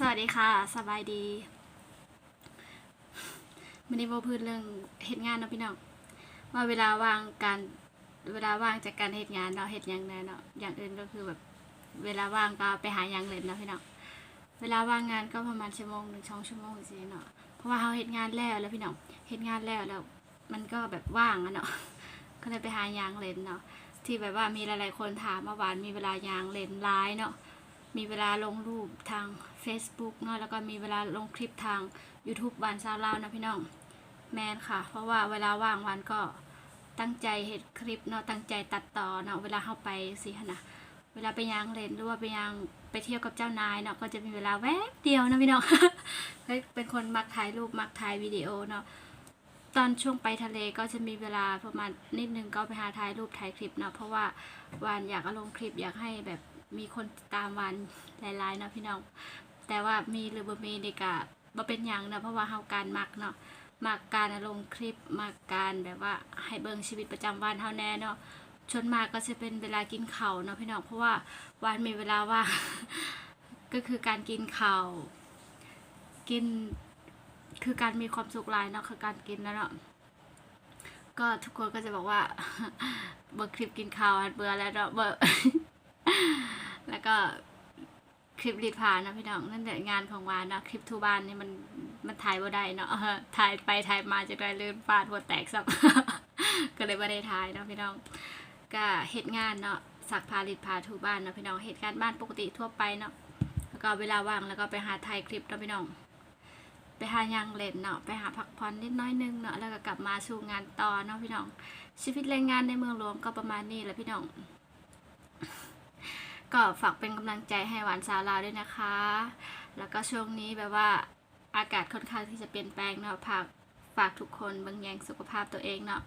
สวัสดีค่ะ สบายดีมันนี้โบพูดเรื่องเหตุงานเนาะพี่น้องว่าเวลาว่างการเวลาว่างจากการเหตุงานเนาเหตุอย่างใดเนาะอย่างอื่นก็คือแบบเวลาว่างก็ไปหาอย่างเล่นเนาะพี่น้องเวลาว่างงานก็ประมาณชั่วโมงหนึ่งสองชั่วโมงสิเนาะเพราะว่าเขาเหตุงานแล้วแล้วพี่น้องเหตุงานแล้วแล้วมันก็แบบว่างอะเนาะก็เลยไปหายางเล่นเนาะที่แบบว่ามีหลายๆคนถามเมื่อวานมีเวลายางเล่นไลน์เนาะ มีเวลาลงรูปทาง Facebook เนาะแล้วก็มีเวลาลงคลิปทาง YouTube บานซาวลาวนะพี่น้องแมนค่ะ เพราะว่าเวลาว่างวันก็ตั้งใจเห็ดคลิปเนาะตั้งใจตัดต่อเนาะเวลาเข้าไปสิคะนะเวลาไปยางเล่นหรือว่าไปยางไปเที่ยวกับเจ้านายเนาะก็จะมีเวลาแวบเดียวนะพี่น้องเฮ้ยเป็นคนมักถ่ายรูปมักถ่ายวิดีโอเนาะตอนช่วงไปทะเลก็จะมีเวลาประมาณนิดนึงก็ไปหาถ่ายรูปถ่ายคลิปเนาะเพราะว่าวานอยากเอาลงคลิปอยากให้แบบ มีคนติดตามวานหลายๆเนาะพี่น้อง แต่ว่ามีหรือบ่มีนี่ก็บ่เป็นหยังเนาะเพราะว่าเฮาการมักเนาะมักการลงคลิปมักการแบบว่าให้เบิ่งชีวิตประจำวันเฮาแน่เนาะชนมากก็จะเป็นเวลากินข้าวเนาะพี่น้องเพราะว่าวานมีเวลาว่างก็คือการกินข้าวกินคือการมีความสุขหลายเนาะคือการกินแล้วเนาะก็ทุกคนก็จะบอกว่าเบิ่งคลิปกินข้าวอันเบื่อแล้วเนาะเบิ่ง แล้วก็คลิปรีดผ่านะพี่น้องนั่นแหละงานของวานเนาะคลิปทูบ้านนี่มันมันถ่ายบ่ได้เนาะถ่ายไปถ่ายมาจะได้ลื่นฟาดหัวแตกซับก็เลยไม่ได้ถ่ายเนาะพี่น้อง ก็เหตุงานเนาะสักพารีดพาทูบ้านเนาะพี่น้องเหตุการณ์บ้านปกติทั่วไปเนาะแล้วก็เวลาว่างแล้วก็ไปหาถ่ายคลิปเนาะพี่น้อง ไปหายางเล่นเนาะไปหาพักผ่อนนิดน้อยนึงเนาะแล้วก็กลับมาสู่งานต่อเนาะพี่น้องชีวิตแรงงานในเมืองหลวงก็ประมาณนี้แหละพี่น้อง ก็ฝากเป็นกำลังใจให้หวานสาวลาวด้วยนะคะ แล้วก็ช่วงนี้แบบว่าอากาศค่อนข้างที่จะเปลี่ยนแปลงเนาะฝากฝากทุกคนบางแยงสุขภาพตัวเองเนาะ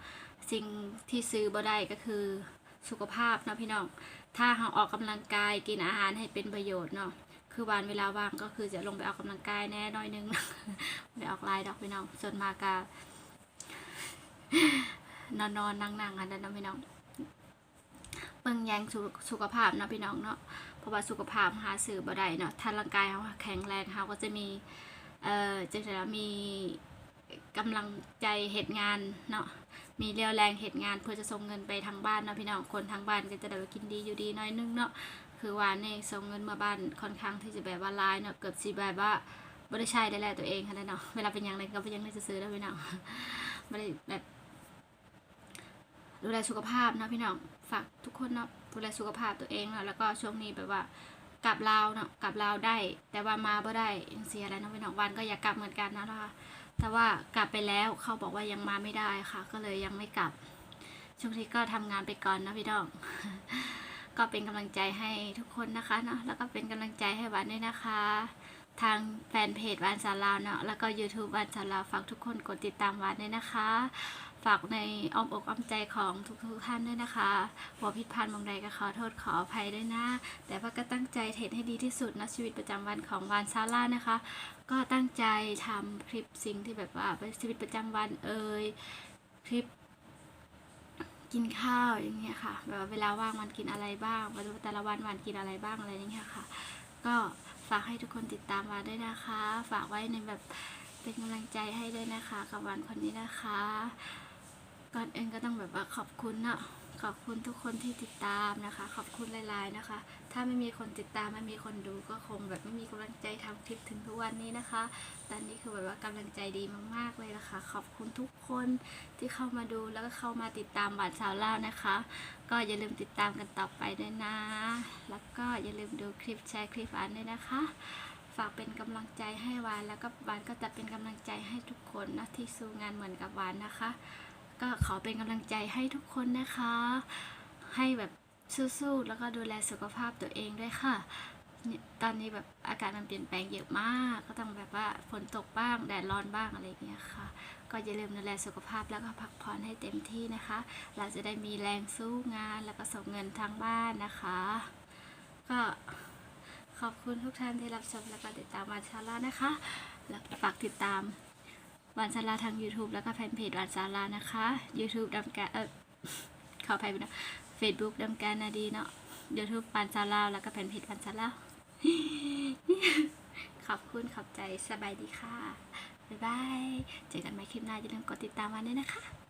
สิ่งที่ซื้อบ่ได้ก็คือสุขภาพเนาะพี่น้อง ถ้าเราออกกำลังกายกินอาหารให้เป็นประโยชน์เนาะ คือวันเวลาว่างก็คือจะลงไปออกกำลังกายแน่น้อยนึงไม่ได้ออกไลน์ดอกพี่น้องส่วนมากก็นอนนอนนั่งนั่งๆอันนั้นเนาะพี่น้อง บิ่งแยงสุสุขภาพเนาะพี่น้องเนาะเพราะว่าสุขภาพหาสื่อบ่ได้เนาะถ้าร่างกายเขาแข็งแรงเขาก็จะมีเอ่อจะจะมีกำลังใจเหตุงานเนาะมีเรียวแรงเหตุงานเพื่อจะส่งเงินไปทางบ้านเนาะพี่น้องคนทางบ้านก็จะได้กินดีอยู่ดีน้อยนึงเนาะคือว่านี่ยส่งเงินมาบ้านค่อนข้างที่จะแบบว่าหลายเนาะเกือบสิแบบว่าบ่ได้ใช้ได้แลตัวเองค่ะเนาะเวลาเป็นยังไงก็เป็นยังไงจะซื้อแล้วพี่น้องบ่ได้แบบ ดูแลสุขภาพนะพี่น้องฝากทุกคนเนาะดูแลสุขภาพตัวเองเนาะแล้วก็ช่วงนี้แบบว่ากลับลาวเนาะกลับลาวได้ แต่ว่ามาบ่ได้ยังเสียอะไรนะพี่น้องวันก็อยากกลับเหมือนกันนะนะคะแต่ว่ากลับไปแล้วเขาบอกว่ายังมาไม่ได้ค่ะ ก็เลยยังไม่กลับ ช่วงนี้ก็ทำงานไปก่อนนะพี่น้อง ก็เป็นกำลังใจให้ทุกคนนะคะเนาะแล้วก็เป็นกำลังใจให้วานด้วยนะคะ ทางแฟนเพจวานสาลาวเนาะแล้วก็ YouTube วานสาลาวฝากทุกคนกดติดตามวานด้วยนะคะ ฝากในอ้อมอกอ้อมใจของทุกๆท่านด้วยนะคะหัวผิดพลาดมองใดก็ขอโทษขออภัยด้วยนะ แต่ว่าก็ตั้งใจเทรดให้ดีที่สุดนะชีวิตประจำวันของวานซาร่านะคะ ก็ตั้งใจทำคลิปสิ่งที่แบบว่าชีวิตประจำวันเอ่ยคลิปกินข้าวอย่างเงี้ยค่ะแบบว่าเวลาว่างวันกินอะไรบ้างวันแต่ละวันวันกินอะไรบ้างอะไรอย่างเงี้ยค่ะ ก็ฝากให้ทุกคนติดตามมาด้วยนะคะ ฝากไว้ในแบบเป็นกำลังใจให้ด้วยนะคะ กับวันคนนี้นะคะ ก่อนอื่นก็ต้องแบบว่าขอบคุณเนาะขอบคุณทุกคนที่ติดตามนะคะ ขอบคุณหลายๆนะคะ ถ้าไม่มีคนติดตามไม่มีคนดูก็คงแบบไม่มีกำลังใจทำคลิปถึงทุกวันนี้นะคะ ตอนนี้คือแบบว่ากำลังใจดีมากๆเลยละค่ะขอบคุณทุกคนที่เข้ามาดูแล้วก็เข้ามาติดตามหวานสาวเล่านะคะ ก็อย่าลืมติดตามกันต่อไปด้วยนะ แล้วก็อย่าลืมดูคลิปแชร์คลิปอันด้วยนะคะ ฝากเป็นกำลังใจให้วานแล้วก็วานก็จะเป็นกำลังใจให้ทุกคนนะที่สู้งานเหมือนกับวานนะคะ ก็ขอเป็นกำลังใจให้ทุกคนนะคะ ให้แบบสู้ๆแล้วก็ดูแลสุขภาพตัวเองด้วยค่ะ ตอนนี้แบบอากาศมันเปลี่ยนแปลงเยอะมาก ก็ต้องแบบว่าฝนตกบ้างแดดร้อนบ้างอะไรอย่างเงี้ยค่ะ ก็อย่าลืมดูแลสุขภาพแล้วก็พักผ่อนให้เต็มที่นะคะ เราจะได้มีแรงสู้งานแล้วก็ส่งเงินทางบ้านนะคะ ก็ขอบคุณทุกท่านที่รับชมแล้วก็ติดตามวันชาลานะคะ แล้วฝากติดตาม วันซาลาทาง YouTube แล้วก็แฟนเพจวันซาลานะคะ YouTube ดำการเออขออภัยไปนะ Facebook ดำการนาดีเนาะ YouTube วันซาลาแล้วก็แฟนเพจวันซาลาขขอบคุณขอบใจสบายดีค่ะ บ๊ายบาย เจอกันใหม่คลิปหน้าอย่าลืมกดติดตามวันด้วยนะคะ